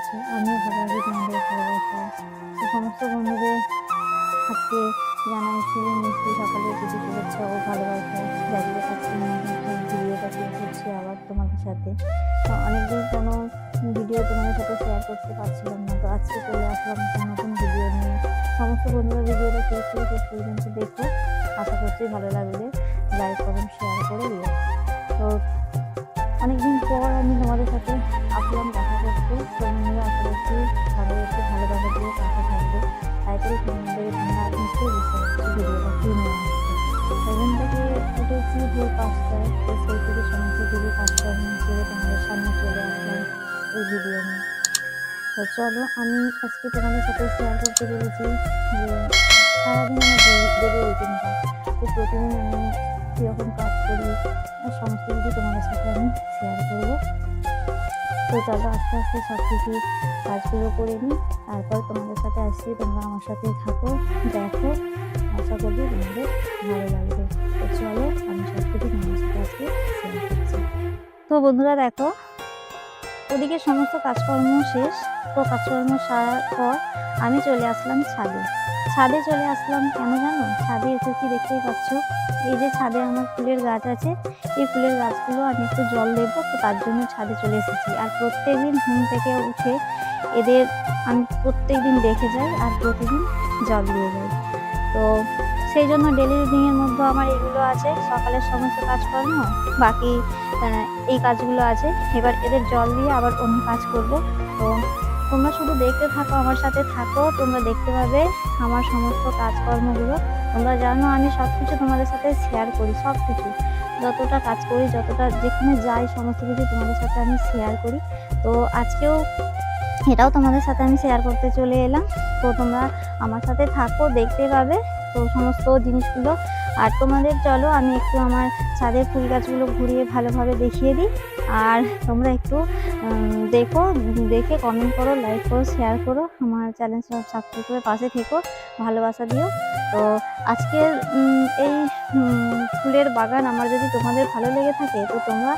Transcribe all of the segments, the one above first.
আছে আমিও ভালো আছি, তোমাদের ভালোবাসা। তো সমস্ত বন্ধুদের আজকে জানাই শুভ মিষ্টি সকালের কিছু শুভেচ্ছা ও ভালোবাসা। জানিয়ে থাকছি, ভিডিওটা শুরু করছি আবার তোমাদের সাথে। তো অনেকদিন কোনো ভিডিও তোমাদের সাথে শেয়ার করতে পারছিলাম না। তো আজকে চলে আসলাম একটা নতুন ভিডিও নিয়ে। সমস্ত বন্ধুরা ভিডিওটা শুরু থেকে শেষ পর্যন্ত দেখো। আশা করছি ভালো লাগবে লাইক কমেন্ট শেয়ার করে তো অনেকদিন পর আমি তোমাদের সাথে আসলাম, দেখা করতে। তো বন্ধুরা আশা করছি ভালো একটু ভালোভাবে দিয়ে পাশে থাকবে। তাই করে তোমাদের তোমরা নিশ্চয়ই বুঝতে পারছি ভিডিওটা কী নিয়ে আসছে। সেখান থেকে উঠেছি ভোর পাঁচটায় তো সেই থেকে সমস্ত কিছু কাজকর্ম করে তোমাদের সামনে চলে আসলাম এই ভিডিও নিয়ে। তো চলো, আমি আজকে তোমাদের সাথে শেয়ার করতে পেরেছি যে সারাদিন আমার ডেলি রুটিনটা তো প্রতিদিন আমি কীরকম কাজ করি সমস্ত কিছু তোমাদের সাথে আমি শেয়ার করব। তো চলো আস্তে আস্তে সব কিছু কাজগুলো করে নিই, তারপর তোমাদের সাথে আসছি, তোমরা আমার সাথে থাকো, দেখো, আশা করি তোমাদের ভালো লাগবে। তো চলো, আমি সব কিছু তোমাদের সাথে আজকে শেয়ার করছি। তো বন্ধুরা দেখো, ওদিকে সমস্ত কাজকর্ম শেষ, তো কাজকর্ম সারার পর আমি চলে আসলাম ছাদে। ছাদে চলে আসলাম কেন জানো? ছাদে এসেছি দেখতেই পাচ্ছ? এই যে ছাদে আমার ফুলের গাছ আছে, এই ফুলের গাছগুলো আমি একটু জল দেবো, তো তার জন্য ছাদে চলে এসেছি। আর প্রত্যেকদিন ঘুম থেকে উঠে এদের আমি প্রত্যেক দিন দেখে যাই আর প্রতিদিন জল দিয়ে যাই। তো সেই জন্য ডেলি রুটিনের মধ্যে আমার এগুলো আছে, সকালের সমস্ত কাজকর্ম, বাকি এই কাজগুলো আছে। এবার এদের জল দিয়ে আবার অন্য কাজ করব। তো তোমরা শুধু দেখতে থাকো, আমার সাথে থাকো, তোমরা দেখতে পাবে আমার সমস্ত কাজকর্মগুলো। তোমরা জানো আমি সব কিছু তোমাদের সাথে শেয়ার করি সব কিছু যতটা কাজ করি, যতটা যেখানে যাই, সমস্ত কিছু তোমাদের সাথে আমি শেয়ার করি। তো আজকেও এটাও তোমাদের সাথে আমি শেয়ার করতে চলে এলাম। তো তোমরা আমার সাথে থাকো, দেখতে পাবে তো সমস্ত জিনিসগুলো। আর তোমাদের চলো, আমি একটু আমার ছাদের ফুল গাছগুলো ঘুরিয়ে ভালোভাবে দেখিয়ে দিই। আর তোমরা একটু দেখো, দেখে কমেন্ট করো লাইক করো শেয়ার করো, আমার চ্যানেল সব সাবস্ক্রাইব করে পাশে থেকো, ভালোবাসা দিও। তো আজকের এই ফুলের বাগান আমার যদি তোমাদের ভালো লেগে থাকে, তো তোমরা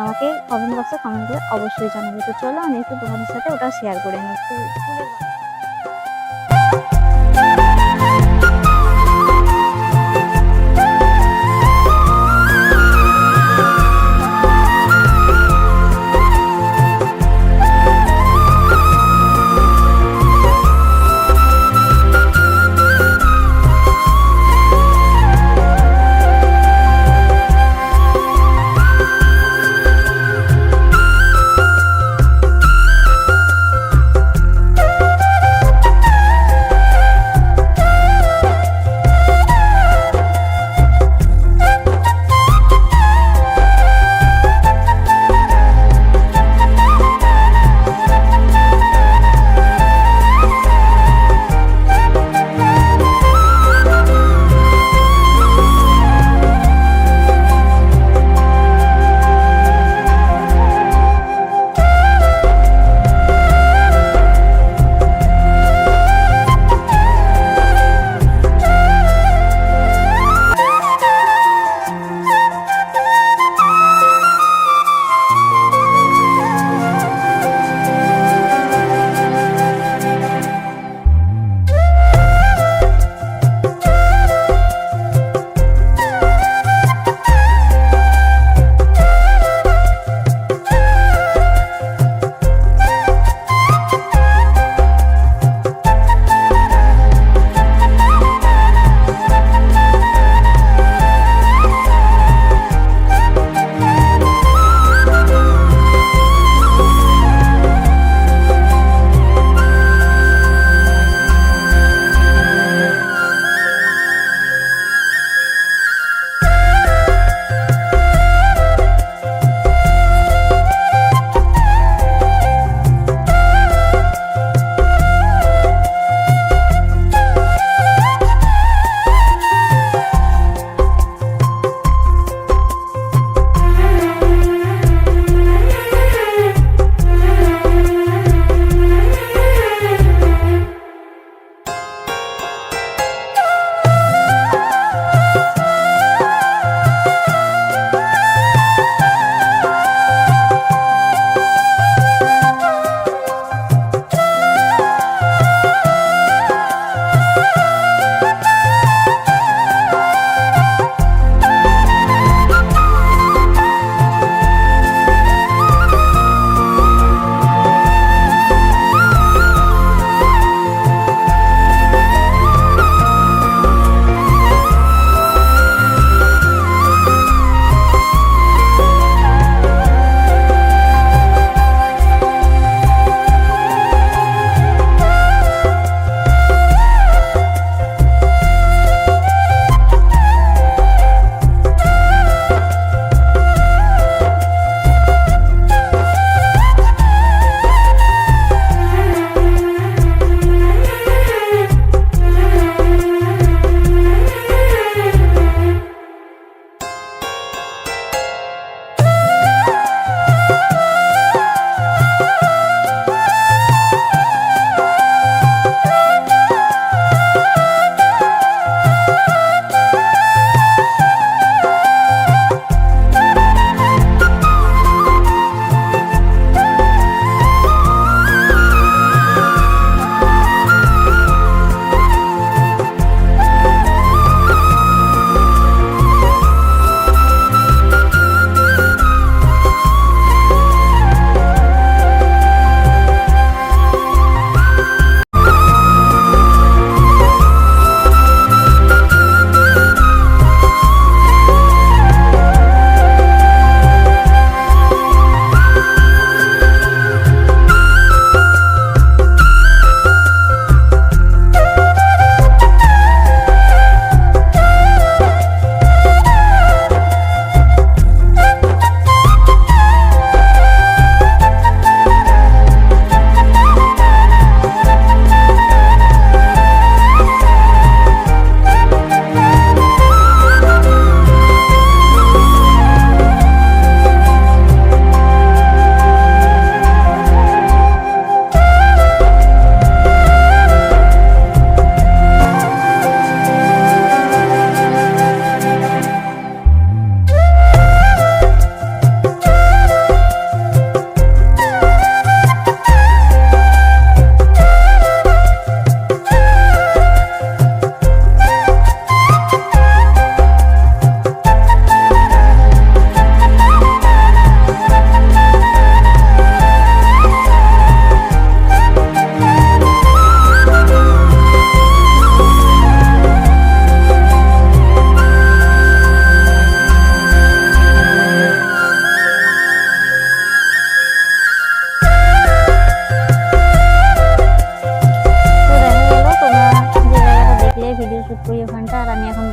আমাকে কমেন্ট বক্সে কমেন্ট করে অবশ্যই জানাবে। তো চলো, আমি একটু তোমাদের সাথে ওটা শেয়ার করে নিই। ফুলের বাগান।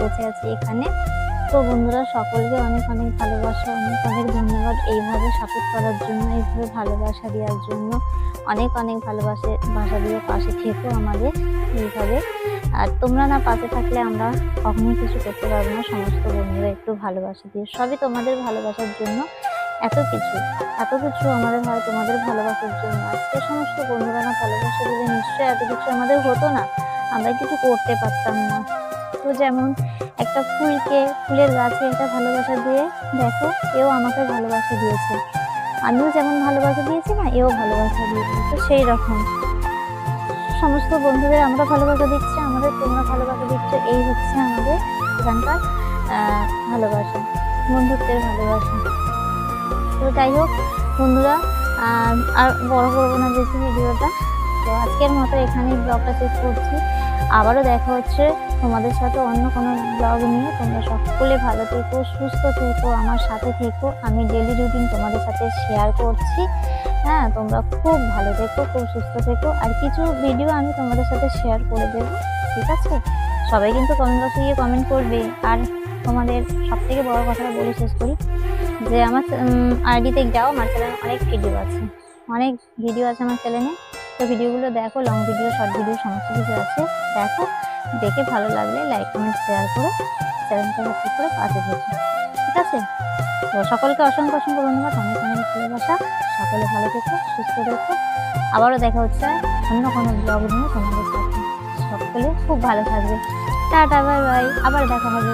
বসে আছি এখানে। তো বন্ধুরা, সকলকে অনেক অনেক ভালোবাসা, অনেক অনেক ধন্যবাদ এইভাবে সাপোর্ট করার জন্য, এইভাবে ভালোবাসা দেওয়ার জন্য। অনেক অনেক ভালোবাসে ভাষা দিয়ে পাশে থেকেও আমাদের এইভাবে। আর তোমরা না পাশে থাকলে আমরা কখনোই কিছু করতে পারব না। সমস্ত বন্ধুরা একটু ভালোবাসা দিয়ে, সবই তোমাদের ভালোবাসার জন্য। এত কিছু এত কিছু আমাদের হয় তোমাদের ভালোবাসার জন্য। আজকে সমস্ত বন্ধুরা না ভালোবাসা দিলে নিশ্চয়ই এত কিছু আমাদের হতো না। আমরা কিছু করতে পারতাম না। তো যেমন একটা ফুলকে, ফুলের গাছে একটা ভালোবাসা দিয়ে দেখো, এও আমাকে ভালোবাসা দিয়েছে। আমিও যেমন ভালোবাসা দিয়েছি না, এও ভালোবাসা দিয়েছে। তো সেই রকম। সমস্ত বন্ধুদের আমরা ভালোবাসা দিচ্ছি, আমাদের তোমরা ভালোবাসা দিচ্ছ, এই হচ্ছে আমাদের এখানকার ভালোবাসা, বন্ধুত্বের ভালোবাসা। তো যাই হোক, বন্ধুরা আর বড় করব না বেশি ভিডিওটা। আজকের মতো এখানেই ব্লগটা শেষ করছি। আবারও দেখা হচ্ছে তোমাদের সাথে অন্য কোনো ব্লগ নিয়ে। তোমরা সকলে ভালো থেকো, সুস্থ থেকো, আমার সাথে থেকো। আমি ডেলি রুটিন তোমাদের সাথে শেয়ার করছি। হ্যাঁ তোমরা খুব ভালো থেকো, খুব সুস্থ থেকো। আর কিছু ভিডিও আমি তোমাদের সাথে শেয়ার করে দেবো, ঠিক আছে? সবাই কিন্তু কমেন্ট বক্সে গিয়ে কমেন্ট করবে। আর তোমাদের সব থেকে বড় কথাটা বলে শেষ করি যে আমার আইডিতে যাও, আমার চ্যানেলে অনেক ভিডিও আছে। অনেক ভিডিও আছে আমার চ্যানেলে তো ভিডিওগুলো দেখো লং ভিডিও শর্ট ভিডিও সমস্ত কিছু আছে, দেখো। দেখে ভালো লাগলে লাইক কমেন্ট শেয়ার করে। চ্যানেলটা সাবস্ক্রাইব করে পাশে থেকো। ঠিক আছে? তো সকলকে অসংখ্য অসংখ্য ধন্যবাদ। অনেক অনেক ভালোবাসা। সকলে ভালো থেকো, সুস্থ থেকো। আবারও দেখা হচ্ছে অন্য কোনো ব্লগ নিয়ে তোমাদের সাথে। সকলে খুব ভালো থাকবে। টাটা বাই বাই আবার দেখা হবে।